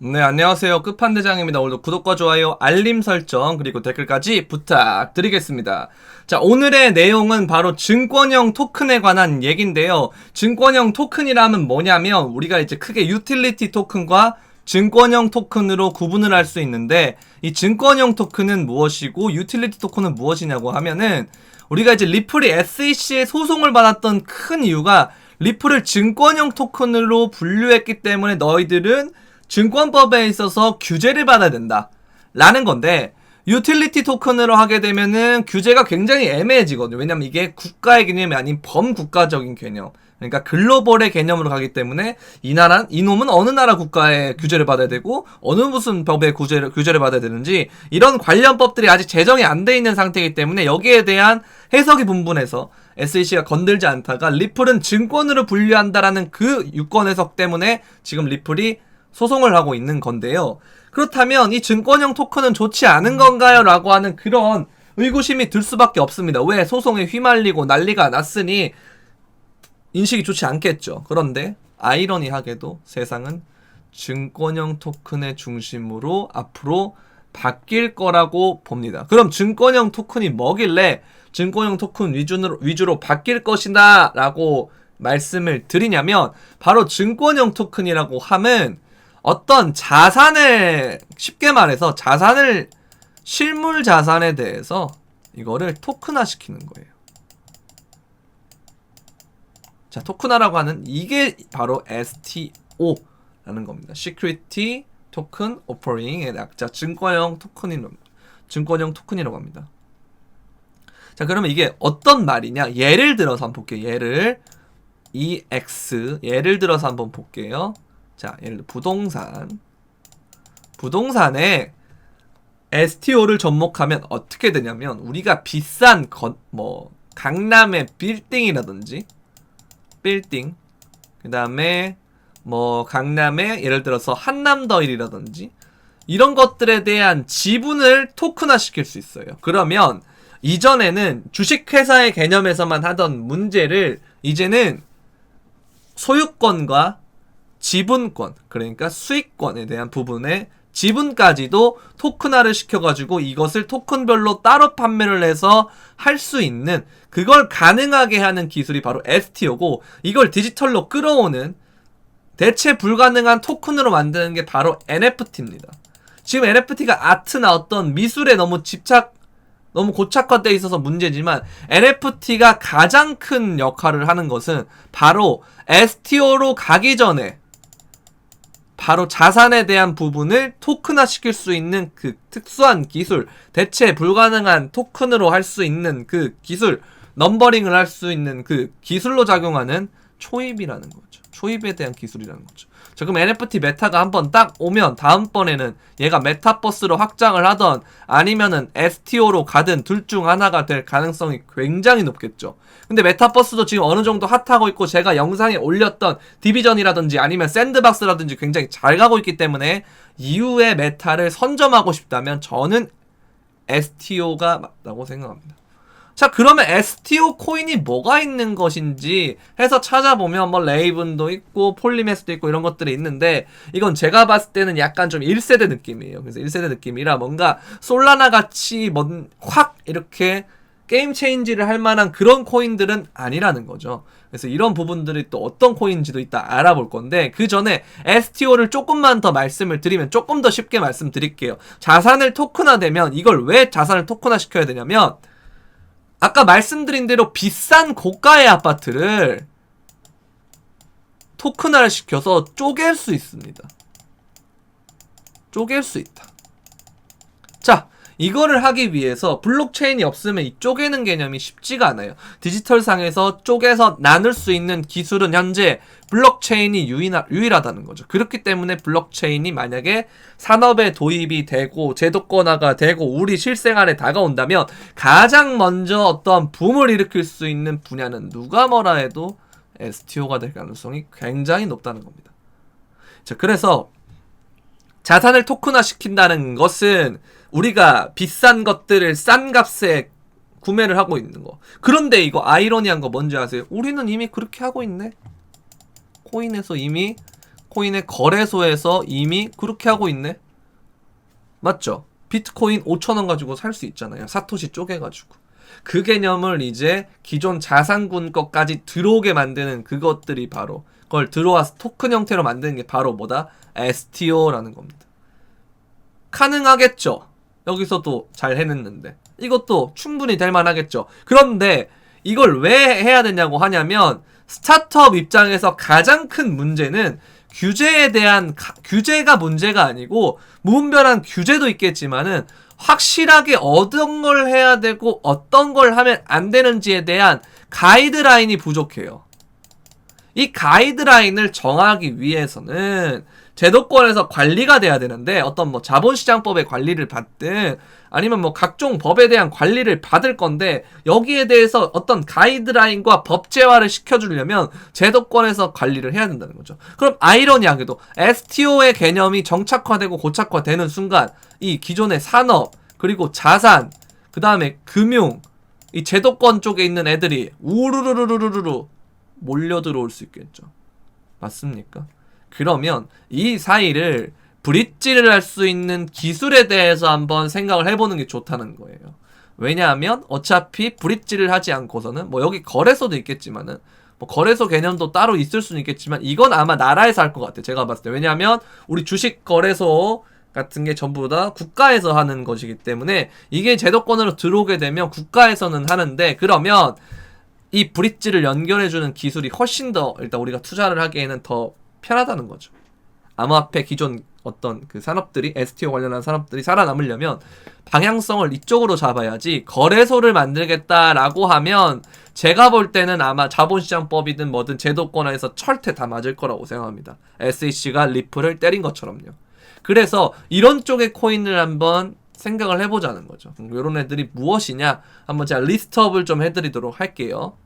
네, 안녕하세요. 끝판대장입니다. 오늘도 구독과 좋아요, 알림 설정, 그리고 댓글까지 부탁드리겠습니다. 자, 오늘의 내용은 바로 증권형 토큰에 관한 얘기인데요. 증권형 토큰이라면 뭐냐면, 우리가 이제 크게 유틸리티 토큰과 증권형 토큰으로 구분을 할 수 있는데, 이 증권형 토큰은 무엇이고, 유틸리티 토큰은 무엇이냐고 하면은, 우리가 이제 리플이 SEC에 소송을 받았던 큰 이유가, 리플을 증권형 토큰으로 분류했기 때문에 너희들은 증권법에 있어서 규제를 받아야 된다. 라는 건데, 유틸리티 토큰으로 하게 되면은 규제가 굉장히 애매해지거든요. 왜냐면 이게 국가의 개념이 아닌 범국가적인 개념. 그러니까 글로벌의 개념으로 가기 때문에 이 나라, 이놈은 어느 나라 국가의 규제를 받아야 되고 어느 무슨 법의 규제를, 규제를 받아야 되는지 이런 관련법들이 아직 제정이 안 돼 있는 상태이기 때문에 여기에 대한 해석이 분분해서 SEC가 건들지 않다가 리플은 증권으로 분류한다라는 그 유권 해석 때문에 지금 리플이 소송을 하고 있는 건데요. 그렇다면 이 증권형 토큰은 좋지 않은 건가요? 라고 하는 그런 의구심이 들 수밖에 없습니다. 왜 소송에 휘말리고 난리가 났으니 인식이 좋지 않겠죠. 그런데 아이러니하게도 세상은 증권형 토큰의 중심으로 앞으로 바뀔 거라고 봅니다. 그럼 증권형 토큰이 뭐길래 증권형 토큰 위주로, 위주로 바뀔 것이다 라고 말씀을 드리냐면 바로 증권형 토큰이라고 함은 어떤 자산을 쉽게 말해서 자산을 실물 자산에 대해서 이거를 토큰화 시키는 거예요. 자, 토큰화라고 하는 이게 바로 STO라는 겁니다. Security Token Offering의 약자 증권형 토큰이라고 증권형 토큰이라고 합니다. 자, 그러면 이게 어떤 말이냐? 예를 들어서 한번 볼게요. 예를 EX 예를 들어서 한번 볼게요. 자, 예를 들어 부동산 부동산에 STO를 접목하면 어떻게 되냐면 우리가 비싼 건, 뭐 강남의 빌딩이라든지 빌딩 그 다음에 뭐 강남의 예를 들어서 한남더일이라든지 이런 것들에 대한 지분을 토큰화 시킬 수 있어요. 그러면 이전에는 주식회사의 개념에서만 하던 문제를 이제는 소유권과 지분권, 그러니까 수익권에 대한 부분에 지분까지도 토큰화를 시켜가지고 이것을 토큰별로 따로 판매를 해서 할 수 있는 그걸 가능하게 하는 기술이 바로 STO고 이걸 디지털로 끌어오는 대체 불가능한 토큰으로 만드는 게 바로 NFT입니다. 지금 NFT가 아트나 어떤 미술에 너무 집착 너무 고착화되어 있어서 문제지만 NFT가 가장 큰 역할을 하는 것은 바로 STO로 가기 전에 바로 자산에 대한 부분을 토큰화 시킬 수 있는 그 특수한 기술, 대체 불가능한 토큰으로 할 수 있는 그 기술, 넘버링을 할 수 있는 그 기술로 작용하는 초입이라는 거죠. 초입에 대한 기술이라는 거죠. 자, 그럼 NFT 메타가 한번 딱 오면 다음번에는 얘가 메타버스로 확장을 하던 아니면은 STO로 가든 둘 중 하나가 될 가능성이 굉장히 높겠죠. 근데 메타버스도 지금 어느 정도 핫하고 있고 제가 영상에 올렸던 디비전이라든지 아니면 샌드박스라든지 굉장히 잘 가고 있기 때문에 이후에 메타를 선점하고 싶다면 저는 STO가 맞다고 생각합니다. 자, 그러면 STO 코인이 뭐가 있는 것인지 해서 찾아보면 뭐 레이븐도 있고 폴리메스도 있고 이런 것들이 있는데 이건 제가 봤을 때는 약간 좀 1세대 느낌이에요. 그래서 1세대 느낌이라 뭔가 솔라나 같이 확 이렇게 게임 체인지를 할 만한 그런 코인들은 아니라는 거죠. 그래서 이런 부분들이 또 어떤 코인인지도 이따 알아볼 건데 그 전에 STO를 조금만 더 말씀을 드리면 조금 더 쉽게 말씀드릴게요. 자산을 토큰화되면 이걸 왜 자산을 토큰화 시켜야 되냐면 아까 말씀드린 대로 비싼 고가의 아파트를 토큰화를 시켜서 쪼갤 수 있습니다. 쪼갤 수 있다. 자, 이거를 하기 위해서 블록체인이 없으면 이 쪼개는 개념이 쉽지가 않아요. 디지털 상에서 쪼개서 나눌 수 있는 기술은 현재 블록체인이 유일하, 유일하다는 거죠. 그렇기 때문에 블록체인이 만약에 산업에 도입이 되고 제도권화가 되고 우리 실생활에 다가온다면 가장 먼저 어떠한 붐을 일으킬 수 있는 분야는 누가 뭐라 해도 STO가 될 가능성이 굉장히 높다는 겁니다. 자, 그래서 자산을 토큰화 시킨다는 것은 우리가 비싼 것들을 싼 값에 구매를 하고 있는 거. 그런데 이거 아이러니한 거 뭔지 아세요? 우리는 이미 그렇게 하고 있네. 코인에서 이미 코인의 거래소에서 이미 그렇게 하고 있네. 맞죠? 비트코인 5천원 가지고 살 수 있잖아요. 사토시 쪼개가지고. 그 개념을 이제 기존 자산군 것까지 들어오게 만드는 그것들이 바로 그 걸 들어와서 토큰 형태로 만드는 게 바로 뭐다? STO라는 겁니다. 가능하겠죠. 여기서도 잘 해냈는데. 이것도 충분히 될 만하겠죠. 그런데 이걸 왜 해야 되냐고 하냐면 스타트업 입장에서 가장 큰 문제는 규제에 대한 가- 규제가 문제가 아니고 무분별한 규제도 있겠지만은 확실하게 어떤 걸 해야 되고 어떤 걸 하면 안 되는지에 대한 가이드라인이 부족해요. 이 가이드라인을 정하기 위해서는 제도권에서 관리가 돼야 되는데 어떤 뭐 자본시장법의 관리를 받든 아니면 뭐 각종 법에 대한 관리를 받을 건데 여기에 대해서 어떤 가이드라인과 법제화를 시켜주려면 제도권에서 관리를 해야 된다는 거죠. 그럼 아이러니하게도 STO의 개념이 정착화되고 고착화되는 순간 이 기존의 산업 그리고 자산 그 다음에 금융 이 제도권 쪽에 있는 애들이 우르르르르르르 몰려 들어올 수 있겠죠. 맞습니까? 그러면 이 사이를 브릿지를 할 수 있는 기술에 대해서 한번 생각을 해보는 게 좋다는 거예요. 왜냐하면 어차피 브릿지를 하지 않고서는 뭐 여기 거래소도 있겠지만은 뭐 거래소 개념도 따로 있을 수는 있겠지만 이건 아마 나라에서 할 것 같아요. 제가 봤을 때. 왜냐하면 우리 주식 거래소 같은 게 전부 다 국가에서 하는 것이기 때문에 이게 제도권으로 들어오게 되면 국가에서는 하는데 그러면 이 브릿지를 연결해주는 기술이 훨씬 더 일단 우리가 투자를 하기에는 더 편하다는 거죠. 암호화폐 기존 어떤 그 산업들이 STO 관련한 산업들이 살아남으려면 방향성을 이쪽으로 잡아야지 거래소를 만들겠다라고 하면 제가 볼 때는 아마 자본시장법이든 뭐든 제도권에서 철퇴 다 맞을 거라고 생각합니다. SEC가 리플을 때린 것처럼요. 그래서 이런 쪽의 코인을 한번 생각을 해보자는 거죠. 이런 애들이 무엇이냐 한번 제가 리스트업을 좀 해드리도록 할게요.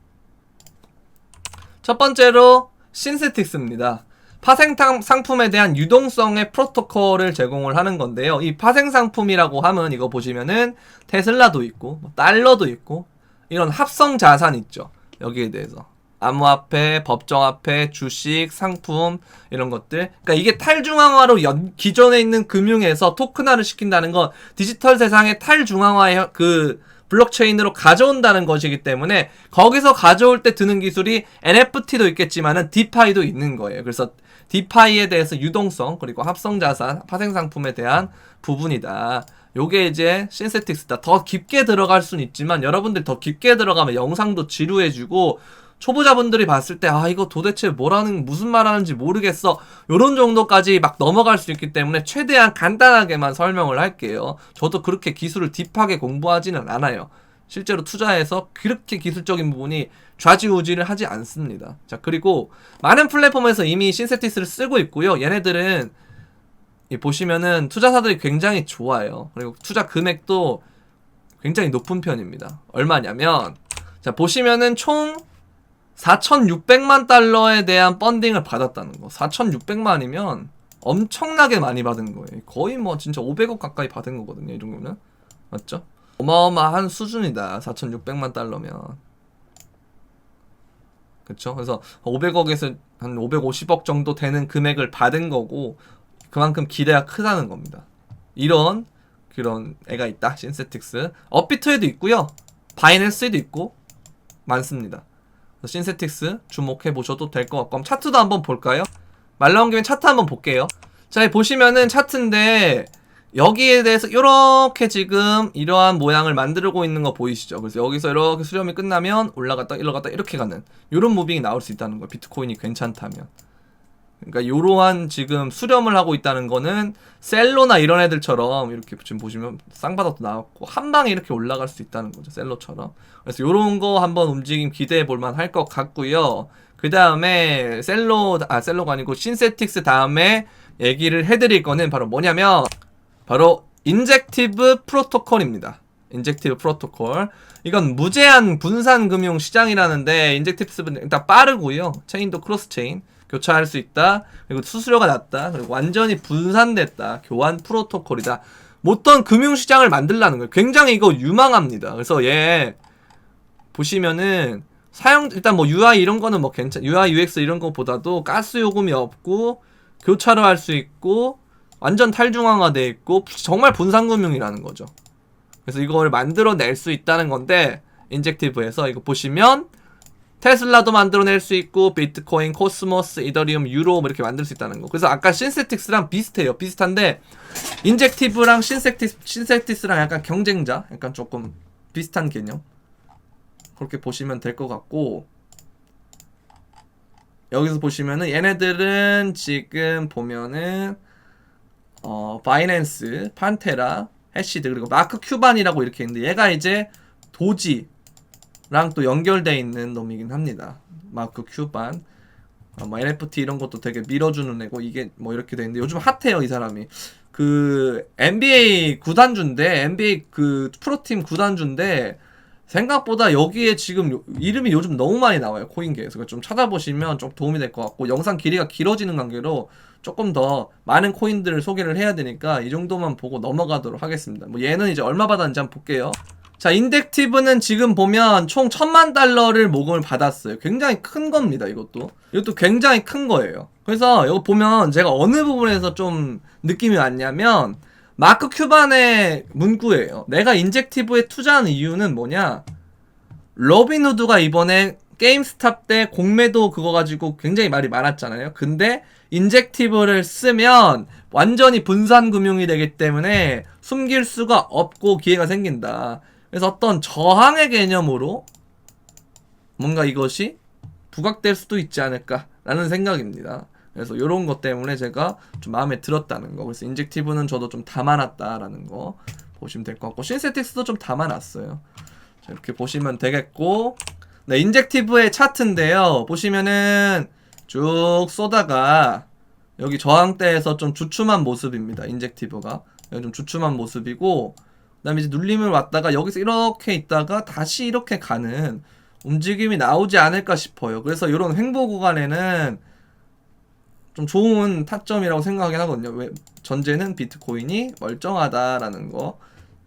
첫 번째로 신세틱스입니다. 파생 탕- 상품에 대한 유동성의 프로토콜을 제공을 하는 건데요. 이 파생 상품이라고 하면 이거 보시면은 테슬라도 있고 뭐 달러도 있고 이런 합성 자산 있죠. 여기에 대해서 암호화폐, 법정화폐, 주식, 상품 이런 것들. 그러니까 이게 탈중앙화로 연, 기존에 있는 금융에서 토큰화를 시킨다는 건 디지털 세상의 탈중앙화의 혀- 그 블록체인으로 가져온다는 것이기 때문에 거기서 가져올 때 드는 기술이 NFT도 있겠지만은 디파이도 있는 거예요. 그래서 디파이에 대해서 유동성 그리고 합성 자산, 파생 상품에 대한 부분이다. 요게 이제 신세틱스다. 더 깊게 들어갈 수는 있지만 여러분들 더 깊게 들어가면 영상도 지루해지고 초보자분들이 봤을 때 아 이거 도대체 뭐라는 무슨 말하는지 모르겠어. 요런 정도까지 막 넘어갈 수 있기 때문에 최대한 간단하게만 설명을 할게요. 저도 그렇게 기술을 딥하게 공부하지는 않아요. 실제로 투자해서 그렇게 기술적인 부분이 좌지우지를 하지 않습니다. 자 그리고 많은 플랫폼에서 이미 신세티스를 쓰고 있고요. 얘네들은 이 보시면은 투자사들이 굉장히 좋아요. 그리고 투자 금액도 굉장히 높은 편입니다. 얼마냐면 자 보시면은 총 4,600만 달러에 대한 펀딩을 받았다는 거. 4,600만이면 엄청나게 많이 받은 거예요. 거의 뭐 진짜 500억 가까이 받은 거거든요. 이 정도면. 맞죠? 어마어마한 수준이다. 4,600만 달러면. 그쵸? 그래서 500억에서 한 550억 정도 되는 금액을 받은 거고 그만큼 기대가 크다는 겁니다. 이런 그런 애가 있다. 신세틱스. 업비트에도 있고요. 바이낸스에도 있고 많습니다. 신세틱스 주목해 보셔도 될 것 같고 차트도 한번 볼까요? 말 나온 김에 차트 한번 볼게요. 자, 보시면은 차트인데 여기에 대해서 이렇게 지금 이러한 모양을 만들고 있는 거 보이시죠? 그래서 여기서 이렇게 수렴이 끝나면 올라갔다 올라갔다 이렇게 가는 이런 무빙이 나올 수 있다는 거예요. 비트코인이 괜찮다면. 그러니까 이러한 지금 수렴을 하고 있다는 거는 셀로나 이런 애들처럼 이렇게 지금 보시면 쌍바닥도 나왔고 한 방에 이렇게 올라갈 수 있다는 거죠 셀로처럼 그래서 이런 거 한번 움직임 기대해 볼만 할 것 같고요 그 다음에 셀로 아 셀로가 아니고 신세틱스 다음에 얘기를 해드릴 거는 바로 뭐냐면 바로 인젝티브 프로토콜입니다. 인젝티브 프로토콜. 이건 무제한 분산 금융 시장이라는데 인젝티브는 일단 빠르고요. 체인도 크로스 체인 교차할 수 있다. 그리고 수수료가 낮다. 그리고 완전히 분산됐다. 교환 프로토콜이다. 뭐 어떤 금융 시장을 만들라는 거예요. 굉장히 이거 유망합니다. 그래서 얘 보시면은 사용 일단 뭐 UI 이런 거는 뭐 괜찮 UI UX 이런 거보다도 가스 요금이 없고 교차로 할 수 있고 완전 탈중앙화 돼 있고 정말 분산금융이라는 거죠. 그래서 이걸 만들어낼 수 있다는 건데 인젝티브에서 이거 보시면 테슬라도 만들어낼 수 있고 비트코인, 코스모스, 이더리움, 유로 뭐 이렇게 만들 수 있다는 거. 그래서 아까 신세틱스랑 비슷해요. 비슷한데 인젝티브랑 신세틱 신세틱스랑 약간 경쟁자, 약간 조금 비슷한 개념. 그렇게 보시면 될 것 같고 여기서 보시면은 얘네들은 지금 보면은 어 바이낸스, 판테라, 해시드 그리고 마크 큐반이라고 이렇게 있는데 얘가 이제 도지 랑또 연결돼 있는 놈이긴 합니다. 마크 큐반. 어, 뭐 NFT 이런 것도 되게 밀어주는 애고 이게 뭐 이렇게 돼 있는데 요즘 핫해요 이 사람이. 그 NBA 구단주인데 NBA 그 프로팀 구단주인데 생각보다 여기에 지금 요- 이름이 요즘 너무 많이 나와요 코인계에서 좀 찾아보시면 좀 도움이 될 것 같고 영상 길이가 길어지는 관계로 조금 더 많은 코인들을 소개를 해야 되니까 이 정도만 보고 넘어가도록 하겠습니다 뭐 얘는 이제 얼마 받았는지 한번 볼게요 자 인덱티브는 지금 보면 총 천만 달러를 모금을 받았어요 굉장히 큰 겁니다 이것도 이것도 굉장히 큰 거예요 그래서 이거 보면 제가 어느 부분에서 좀 느낌이 왔냐면 마크 큐반의 문구예요. 내가 인젝티브에 투자한 이유는 뭐냐? 로빈후드가 이번에 게임스탑 때 공매도 그거 가지고 굉장히 말이 많았잖아요. 근데 인젝티브를 쓰면 완전히 분산 금융이 되기 때문에 숨길 수가 없고 기회가 생긴다. 그래서 어떤 저항의 개념으로 뭔가 이것이 부각될 수도 있지 않을까라는 생각입니다. 그래서 이런 것 때문에 제가 좀 마음에 들었다는 거. 그래서 인젝티브는 저도 좀 담아놨다라는 거 보시면 될 것 같고 신세틱스도 좀 담아놨어요. 자, 이렇게 보시면 되겠고 네, 인젝티브의 차트인데요. 보시면은 쭉 쏘다가 여기 저항대에서 좀 주춤한 모습입니다. 인젝티브가 여기 좀 주춤한 모습이고 그다음에 이제 눌림을 왔다가 여기서 이렇게 있다가 다시 이렇게 가는 움직임이 나오지 않을까 싶어요. 그래서 이런 횡보 구간에는 좀 좋은 타점이라고 생각하긴 하거든요. 왜 전제는 비트코인이 멀쩡하다라는 거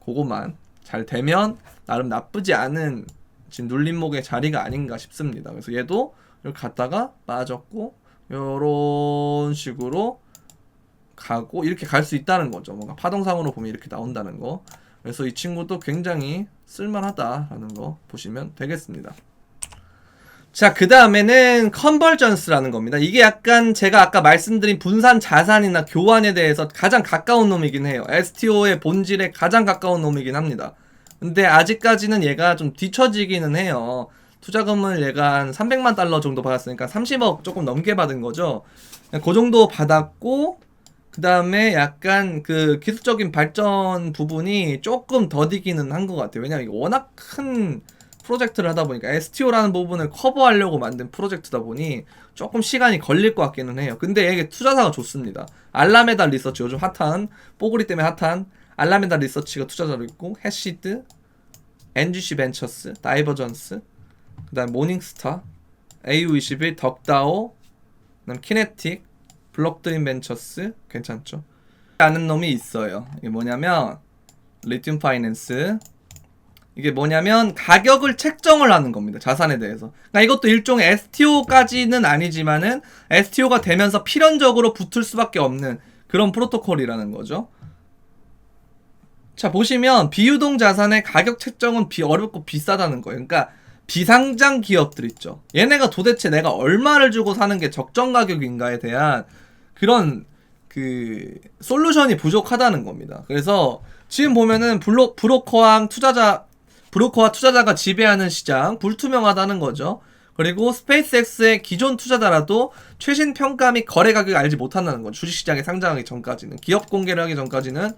그거만 잘 되면 나름 나쁘지 않은 지금 눌림목의 자리가 아닌가 싶습니다. 그래서 얘도 이렇게 갔다가 빠졌고 요런 식으로 가고 이렇게 갈 수 있다는 거죠. 뭔가 파동상으로 보면 이렇게 나온다는 거. 그래서 이 친구도 굉장히 쓸만하다라는 거 보시면 되겠습니다. 자, 그 다음에는 컨벌전스라는 겁니다. 이게 약간 제가 아까 말씀드린 분산 자산이나 교환에 대해서 가장 가까운 놈이긴 해요. STO의 본질에 가장 가까운 놈이긴 합니다. 근데 아직까지는 얘가 좀 뒤처지기는 해요. 투자금을 얘가 한 300만 달러 정도 받았으니까 30억 조금 넘게 받은 거죠. 그 정도 받았고, 그 다음에 약간 그 기술적인 발전 부분이 조금 더디기는 한 것 같아요. 왜냐면 이게 워낙 큰 프로젝트를 하다 보니까 STO라는 부분을 커버하려고 만든 프로젝트다 보니 조금 시간이 걸릴 것 같기는 해요. 근데 이게 투자사가 좋습니다. 알라메다 리서치 요즘 핫한 뽀글이 때문에 핫한 알라메다 리서치가 투자자로 있고 해시드, NGC 벤처스, 다이버전스, 그다음 모닝스타, AU21, 덕다오, 그다음 키네틱, 블록드림 벤처스 괜찮죠? 아는 놈이 있어요. 이게 뭐냐면 리튬 파이낸스 이게 뭐냐면 가격을 책정을 하는 겁니다. 자산에 대해서. 그러니까 이것도 일종의 STO까지는 아니지만은 STO가 되면서 필연적으로 붙을 수밖에 없는 그런 프로토콜이라는 거죠. 자, 보시면 비유동 자산의 가격 책정은 비 어렵고 비싸다는 거예요. 그러니까 비상장 기업들 있죠. 얘네가 도대체 내가 얼마를 주고 사는 게 적정 가격인가에 대한 그런 그 솔루션이 부족하다는 겁니다. 그래서 지금 보면은 블로, 브로커랑 투자자 브로커와 투자자가 지배하는 시장 불투명하다는 거죠. 그리고 스페이스X의 기존 투자자라도 최신 평가 및 거래 가격을 알지 못한다는 거죠. 주식시장에 상장하기 전까지는 기업 공개를 하기 전까지는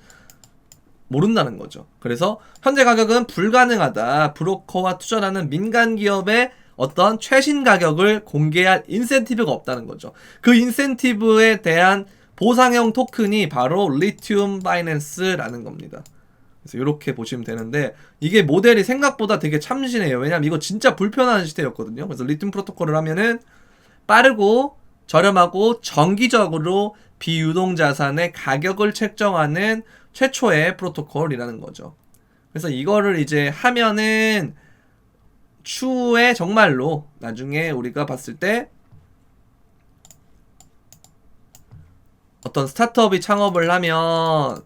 모른다는 거죠. 그래서 현재 가격은 불가능하다. 브로커와 투자라는 민간 기업의 어떤 최신 가격을 공개할 인센티브가 없다는 거죠. 그 인센티브에 대한 보상형 토큰이 바로 리튬 바이낸스라는 겁니다. 그래서 이렇게 보시면 되는데 이게 모델이 생각보다 되게 참신해요. 왜냐면 이거 진짜 불편한 시대였거든요. 그래서 리튬 프로토콜을 하면은 빠르고 저렴하고 정기적으로 비유동 자산의 가격을 책정하는 최초의 프로토콜이라는 거죠. 그래서 이거를 이제 하면은 추후에 정말로 나중에 우리가 봤을 때 어떤 스타트업이 창업을 하면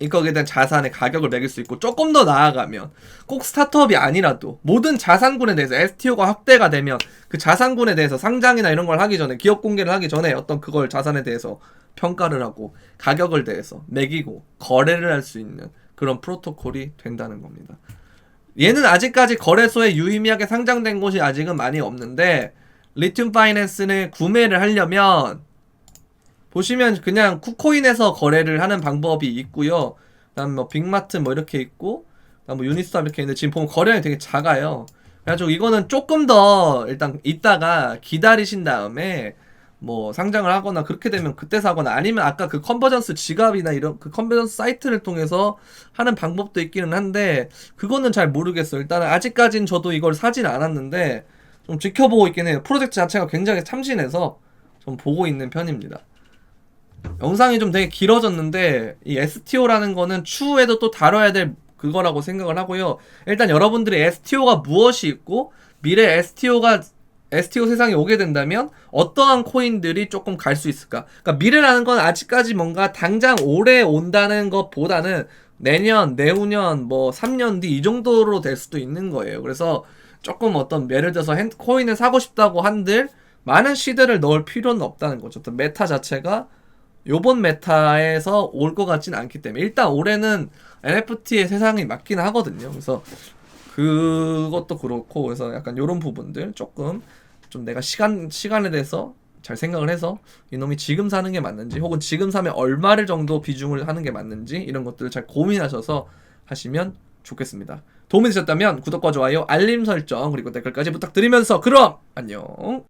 이거에 대한 자산의 가격을 매길 수 있고 조금 더 나아가면 꼭 스타트업이 아니라도 모든 자산군에 대해서 STO가 확대가 되면 그 자산군에 대해서 상장이나 이런 걸 하기 전에 기업 공개를 하기 전에 어떤 그걸 자산에 대해서 평가를 하고 가격을 대해서 매기고 거래를 할 수 있는 그런 프로토콜이 된다는 겁니다. 얘는 아직까지 거래소에 유의미하게 상장된 곳이 아직은 많이 없는데 리튬 파이낸스는 구매를 하려면 보시면 그냥 쿠코인에서 거래를 하는 방법이 있고요. 그다음 뭐 빅마트 뭐 이렇게 있고, 그다음 뭐 유니스탑 이렇게 있는데 지금 보면 거래량이 되게 작아요. 그래가지고 이거는 조금 더 일단 이따가 기다리신 다음에 뭐 상장을 하거나 그렇게 되면 그때 사거나 아니면 아까 그 컨버전스 지갑이나 이런 그 컨버전스 사이트를 통해서 하는 방법도 있기는 한데 그거는 잘 모르겠어요. 일단은 아직까진 저도 이걸 사진 않았는데 좀 지켜보고 있긴 해요. 프로젝트 자체가 굉장히 참신해서 좀 보고 있는 편입니다. 영상이 좀 되게 길어졌는데 이 STO라는 거는 추후에도 또 다뤄야 될 그거라고 생각을 하고요. 일단 여러분들이 STO가 무엇이 있고 미래 STO가 STO 세상에 오게 된다면 어떠한 코인들이 조금 갈 수 있을까? 그러니까 미래라는 건 아직까지 뭔가 당장 올해 온다는 것보다는 내년, 내후년, 뭐 3년 뒤 이 정도로 될 수도 있는 거예요. 그래서 조금 어떤 예를 들어서 핸 코인을 사고 싶다고 한들 많은 시대를 넣을 필요는 없다는 거죠. 어떤 메타 자체가 요번 메타에서 올 것 같진 않기 때문에 일단 올해는 NFT의 세상이 맞긴 하거든요. 그래서 그것도 그렇고 그래서 약간 요런 부분들 조금 좀 내가 시간 시간에 대해서 잘 생각을 해서 이놈이 지금 사는 게 맞는지 혹은 지금 사면 얼마를 정도 비중을 하는 게 맞는지 이런 것들을 잘 고민하셔서 하시면 좋겠습니다. 도움이 되셨다면 구독과 좋아요, 알림 설정 그리고 댓글까지 부탁드리면서 그럼 안녕.